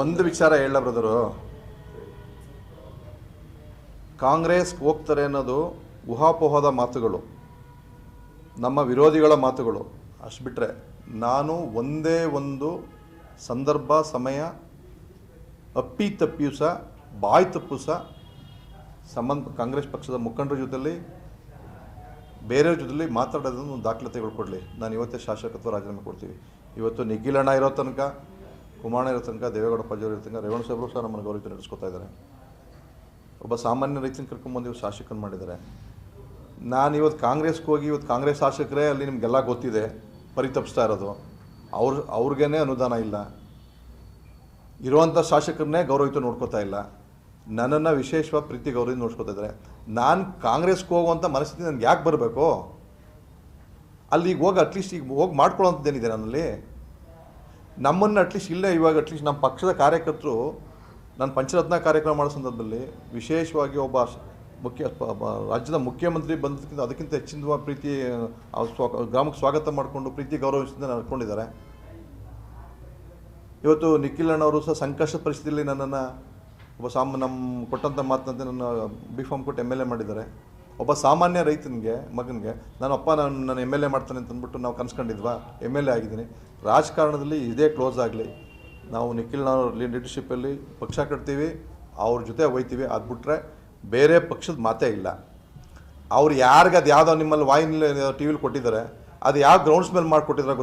ಒಂದು ವಿಚಾರ ಹೇಳ ಬ್ರದರು. ಕಾಂಗ್ರೆಸ್ ಹೋಗ್ತಾರೆ ಅನ್ನೋದು ಊಹಾಪೋಹದ ಮಾತುಗಳು, ನಮ್ಮ ವಿರೋಧಿಗಳ ಮಾತುಗಳು. ಅಷ್ಟು ಬಿಟ್ಟರೆ ನಾನು ಒಂದೇ ಒಂದು ಸಂದರ್ಭ, ಸಮಯ, ಅಪ್ಪಿ ತಪ್ಪಿಯೂ ಸಹ, ಬಾಯಿ ತಪ್ಪು ಸಹ ಸಂಬಂಧ, ಕಾಂಗ್ರೆಸ್ ಪಕ್ಷದ ಮುಖಂಡರ ಜೊತೆಲಿ, ಬೇರೆಯವ್ರ ಜೊತೆಲಿ ಮಾತಾಡೋದನ್ನು ದಾಖಲಾತಿಗಳು ಕೊಡಲಿ. ನಾನು ಇವತ್ತೇ ಶಾಸಕತ್ವ ರಾಜೀನಾಮೆ ಕೊಡ್ತೀವಿ. ಇವತ್ತು ನಿಖಿಲಣ್ಣ ಇರೋ ತನಕ ಕುಮಾರಣ್ಣ ಇರೋ ತನಕ, ದೇವೇಗೌಡ ಇರೋ ತನಕ ರೇವಣ ಸಾಹೇಬರು ಸಹ ನಮ್ಮನ್ನು ಗೌರವ ನಡೆಸ್ಕೊತಾ ಇದ್ದಾರೆ. ಒಬ್ಬ ಸಾಮಾನ್ಯ ರೈತನ ಕರ್ಕೊಂಬಂದು ಇವ್ರು ಶಾಸಕನ ಮಾಡಿದ್ದಾರೆ. ನಾನು ಇವತ್ತು ಕಾಂಗ್ರೆಸ್ಗೆ ಹೋಗಿ ಇವತ್ತು ಕಾಂಗ್ರೆಸ್ ಶಾಸಕರೇ ಅಲ್ಲಿ ನಿಮಗೆಲ್ಲ ಗೊತ್ತಿದೆ, ಪರಿತಪಿಸ್ತಾ ಇರೋದು. ಅವ್ರ ಅವ್ರಿಗೇ ಅನುದಾನ ಇಲ್ಲ. ಇರುವಂಥ ಶಾಸಕರನ್ನೇ ಗೌರವಿತ ನೋಡ್ಕೋತಾ ಇಲ್ಲ. ನನ್ನನ್ನು ವಿಶೇಷವಾಗಿ ಪ್ರೀತಿ ಗೌರವ ನೋಡ್ಕೋತಾ ಇದ್ದಾರೆ. ನಾನು ಕಾಂಗ್ರೆಸ್ಗೆ ಹೋಗುವಂಥ ಮನಸ್ಥಿತಿ ನನಗೆ ಯಾಕೆ ಬರಬೇಕು? ಅಲ್ಲಿಗೆ ಹೋಗಿ ಅಟ್ಲೀಸ್ಟ್ ಈಗ ಹೋಗಿ ಮಾಡ್ಕೊಳ್ಳೋಂಥದ್ದೇನಿದೆ ನನ್ನಲ್ಲಿ? ನಮ್ಮನ್ನು ಅಟ್ಲೀಸ್ಟ್ ಇಲ್ಲೇ ಇವಾಗ ಅಟ್ಲೀಸ್ಟ್ ನಮ್ಮ ಪಕ್ಷದ ಕಾರ್ಯಕರ್ತರು ನಾನು ಪಂಚರತ್ನ ಕಾರ್ಯಕ್ರಮ ಮಾಡೋ ಸಂದರ್ಭದಲ್ಲಿ ವಿಶೇಷವಾಗಿ ಒಬ್ಬ ಮುಖ್ಯ ರಾಜ್ಯದ ಮುಖ್ಯಮಂತ್ರಿ ಬಂದಕ್ಕಿಂತ ಅದಕ್ಕಿಂತ ಹೆಚ್ಚಿನ ಪ್ರೀತಿ ಸ್ವಾ ಗ್ರಾಮಕ್ಕೆ ಸ್ವಾಗತ ಮಾಡಿಕೊಂಡು ಪ್ರೀತಿ ಗೌರವಿಸಿದ ನಡ್ಕೊಂಡಿದ್ದಾರೆ ಇವತ್ತು ನಿಖಿಲ್ ಅಣ್ಣವರು ಸಹ ಸಂಕಷ್ಟ ಪರಿಸ್ಥಿತಿಯಲ್ಲಿ ನನ್ನನ್ನು ಒಬ್ಬ ಸಾಮ ನಮ್ಮ ಕೊಟ್ಟಂಥ ಮಾತಿನಂತೆ ನನ್ನ ಬಿ ಫಾರ್ಮ್ ಕೊಟ್ಟು ಎಂ ಎಲ್ ಎ ಮಾಡಿದ್ದಾರೆ. ಒಬ್ಬ ಸಾಮಾನ್ಯ ರೈತನಿಗೆ, ಮಗನಿಗೆ ನಾನು ಅಪ್ಪ ನಾನು ನಾನು ಎಂ ಎಲ್ ಎ ಮಾಡ್ತಾನೆ ಅಂತ ಅಂದ್ಬಿಟ್ಟು ನಾವು ಕನ್ಸ್ಕೊಂಡಿದ್ವಾ? ಎಂ ಎಲ್ ಎ ಆಗಿದ್ದೀನಿ. ರಾಜಕಾರಣದಲ್ಲಿ ಇದೇ ಕ್ಲೋಸ್ ಆಗಲಿ, ನಾವು ನಿಖಿಲ್ನವ್ರ ಲೀಡರ್ಶಿಪ್ಪಲ್ಲಿ ಪಕ್ಷ ಕಟ್ತೀವಿ, ಅವ್ರ ಜೊತೆ ಒಯ್ತೀವಿ ಅದು ಬಿಟ್ಟರೆ ಬೇರೆ ಪಕ್ಷದ ಮಾತೇ ಇಲ್ಲ. ಅವ್ರು ಯಾರಿಗೆ ಅದು ಯಾವುದೋ ನಿಮ್ಮಲ್ಲಿ ವಾಹಿನಿ ಟಿ ವಿಲಿ ಕೊಟ್ಟಿದ್ದಾರೆ, ಅದು ಯಾವ ಗ್ರೌಂಡ್ಸ್ ಮೇಲೆ ಮಾಡಿಕೊಟ್ಟಿದ್ರೆ